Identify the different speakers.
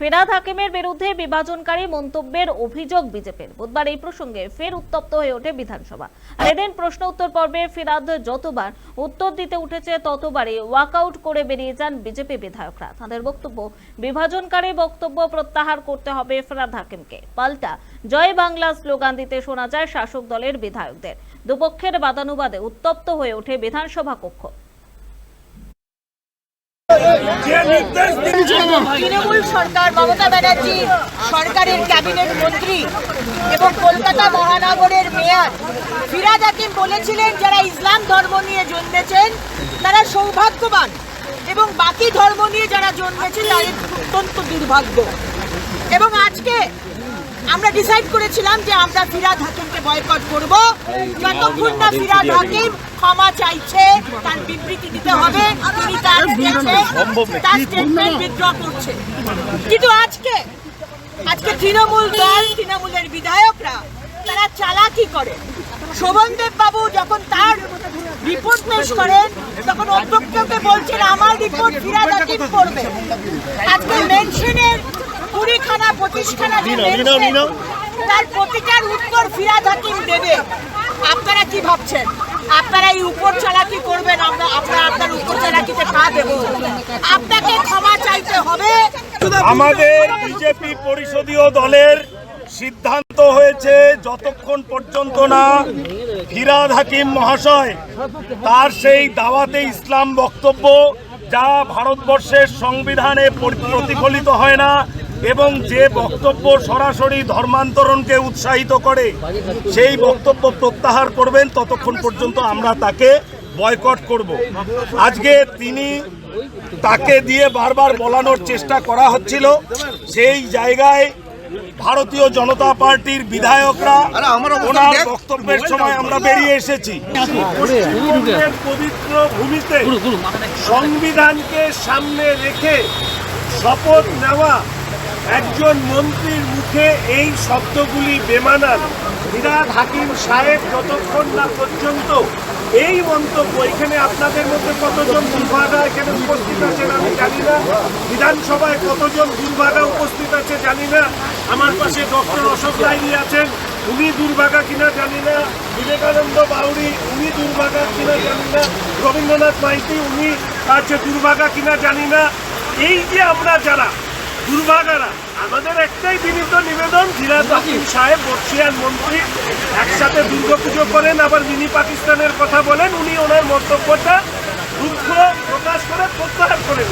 Speaker 1: ফেরাদ হাকিমের বিরুদ্ধে বিভাজনকারী মন্তব্যের অভিযোগ বিজেপির। বুধবার এই প্রসঙ্গে ফের উত্তপ্ত হয়ে ওঠে বিধানসভা। আর এদিন প্রশ্ন উত্তর পর্বে ফিরাদ যতবার উত্তর দিতে উঠেছে, ততবারই ওয়াকআউট করে বেরিয়ে যান বিজেপি বিধায়করা। তাদের বক্তব্য, বিভাজনকারী বক্তব্য প্রত্যাহার করতে হবে ফেরাদ হাকিমকে। পাল্টা, জয় বাংলা স্লোগান দিতে শোনা যায় শাসক দলের বিধায়কদের। দুপক্ষের বাদানুবাদে উত্তপ্ত হয়ে ওঠে বিধানসভা কক্ষ।
Speaker 2: তৃণমূল সরকার, মমতা ব্যানার্জি সরকারের ক্যাবিনেট মন্ত্রী এবং কলকাতা মহানগরের মেয়র। ফিরাদ হাকিম বলেছিলেন, যারা ইসলাম ধর্ম নিয়ে জন্মেছেন, তারা সৌভাগ্যবান এবং বাকি ধর্ম নিয়ে যারা জন্মেছে তাদের অত্যন্ত দুর্ভাগ্য। এবং আজকে আমরা ডিসাইড করেছিলাম যে আমরা ফিরাদ হাকিমকে বয়কট করব। যতক্ষণ না ফিরাদ হাকিম ক্ষমা চাইছে, তার বিবৃতি দিতে হবে। তিনি তার স্টেটমেন্ট তার করছে। কিন্তু আজকে আজকে তৃণমূল দল তৃণমূলের বিধায়করা তারা চালাকি করে। শোভনদেব বাবু যখন তার রিপোর্ট পেশ করেন তখন অধ্যক্ষকে বলছেন আমার রিপোর্ট ফিরাদ হাকিম করবে আজকে মেনশনের কুড়িখানা পঁচিশখানা যে তার প্রতিটার উত্তর ফিরাদ হাকিম দেবে। আপনারা কি ভাবছেন? আপনারা এই উপর চালাকি করবেন? আমরা আমরা আপনার উপর
Speaker 3: আমাদের বিজেপি পরিষদীয় দলের সিদ্ধান্ত হয়েছে যতক্ষণ পর্যন্ত না ফিরাদ হাকিম মহাশয় তার সেই দাওয়াতে ইসলাম বক্তব্য, যা ভারতবর্ষের সংবিধানে প্রতিফলিত হয় না এবং যে বক্তব্য সরাসরি ধর্মান্তরণকে উৎসাহিত করে, সেই বক্তব্য প্রত্যাহার করবেন, ততক্ষণ পর্যন্ত আমরা তাকে বয়কট করব। আজকে তিনি তাকে দিয়ে বারবার বলানোর চেষ্টা করা হচ্ছিল। সেই জায়গায় ভারতীয় জনতা পার্টির বিধায়করা ওনার বক্তব্যের সময় আমরা বেরিয়ে এসেছি। পবিত্র ভূমিতে সংবিধানকে সামনে রেখে শপথ নেওয়া একজন মন্ত্রীর মুখে এই শব্দগুলি বেমানান। মিরাদ হাকিম সাহেব যতক্ষণ না পর্যন্ত এই মন্তব্য, এখানে আপনাদের মধ্যে কতজন দুর্ভাগা এখানে উপস্থিত আছেন আমি জানি না। বিধানসভায় কতজন দুর্ভাগা উপস্থিত আছে জানি না। আমার পাশে ডক্টর অশোক লাইনি আছেন, উনি দুর্ভাগা কিনা জানি না। বিবেকানন্দ বাউরি উনি দুর্ভাগা কিনা জানি না। রবীন্দ্রনাথ মাইতি, উনি আছে দুর্ভাগা কিনা জানি না। এই যে আমরা যারা দুর্ভাগারা আমাদের একটাই বিনীত নিবেদন হাকিম সাহেব বর্ষিয়ান মন্ত্রী একসাথে দুর্গাপুজো করেন আবার মিনি পাকিস্তানের কথা বলেন উনি ওনার মন্তব্যটা দুঃখ প্রকাশ করে প্রত্যাহার করে